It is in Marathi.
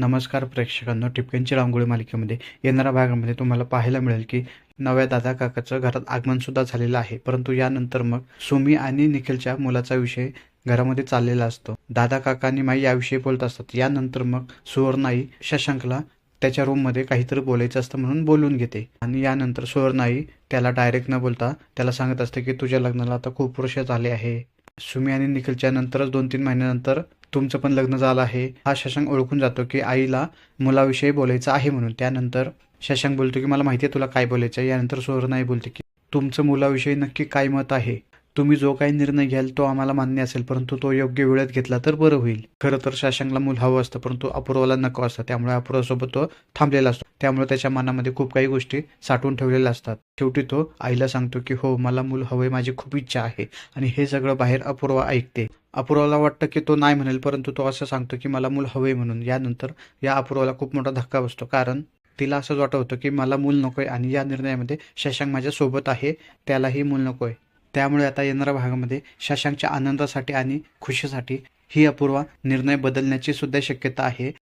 नमस्कार प्रेक्षकांनो टिपक्यांची रांगोळी मालिकेमध्ये येणाऱ्या भागामध्ये तुम्हाला पाहायला मिळेल की नव्या दादा काकाचं घरात आगमन सुद्धा झालेलं आहे. परंतु यानंतर मग सुमी आणि निखिलच्या मुलाचा विषय घरामध्ये चाललेला असतो. दादा काका आणि माई याविषयी बोलत असतात. यानंतर मग सुवर्णाई शशांकला त्याच्या रूममध्ये काहीतरी बोलायचं असतं म्हणून बोलून घेते. आणि यानंतर सुवर्णाई त्याला डायरेक्ट न बोलता त्याला सांगत असते की तुझ्या लग्नाला आता खूप वर्ष झाले आहे. सुमी आणि निखिलच्या नंतरच दोन तीन महिन्यानंतर तुमचं पण लग्न झालं आहे. हा शशांक ओळखून जातो की आईला मुलाविषयी बोलायचं आहे म्हणून. त्यानंतर शशांक बोलतो की मला माहिती आहे तुला काय बोलायचं आहे यानंतर सुवर्णाई बोलते की तुमचं मुलाविषयी नक्की काय मत आहे? तुम्ही जो काही निर्णय घ्याल तो आम्हाला मान्य असेल परंतु तो योग्य वेळेत घेतला तर बरं होईल. खरं तर शशांकला मूल हवं असतं परंतु अपूर्वाला नको असतं. त्यामुळे अपूर्वासोबत तो थांबलेला असतो. त्यामुळे त्याच्या मनामध्ये खूप काही गोष्टी साठवून ठेवलेल्या असतात. शेवटी तो आईला सांगतो की हो मला मूल हवंय माझी खूप इच्छा आहे. आणि हे सगळं बाहेर अपूर्वा ऐकते. अपूर्वाला वाटतं की तो नाही म्हणेल परंतु तो असं सांगतो की मला मूल हवंय म्हणून. यानंतर या अपूर्वाला खूप मोठा धक्का बसतो. कारण तिला असंच वाटत होतं की मला मूल नकोय आणि या निर्णयामध्ये शशांक माझ्या सोबत आहे त्यालाही मूल नकोय. त्यामुळे आता येणाऱ्या भागामध्ये शशांकच्या आनंदासाठी आणि खुशीसाठी ही अपूर्वा निर्णय बदलण्याची सुद्धा शक्यता आहे.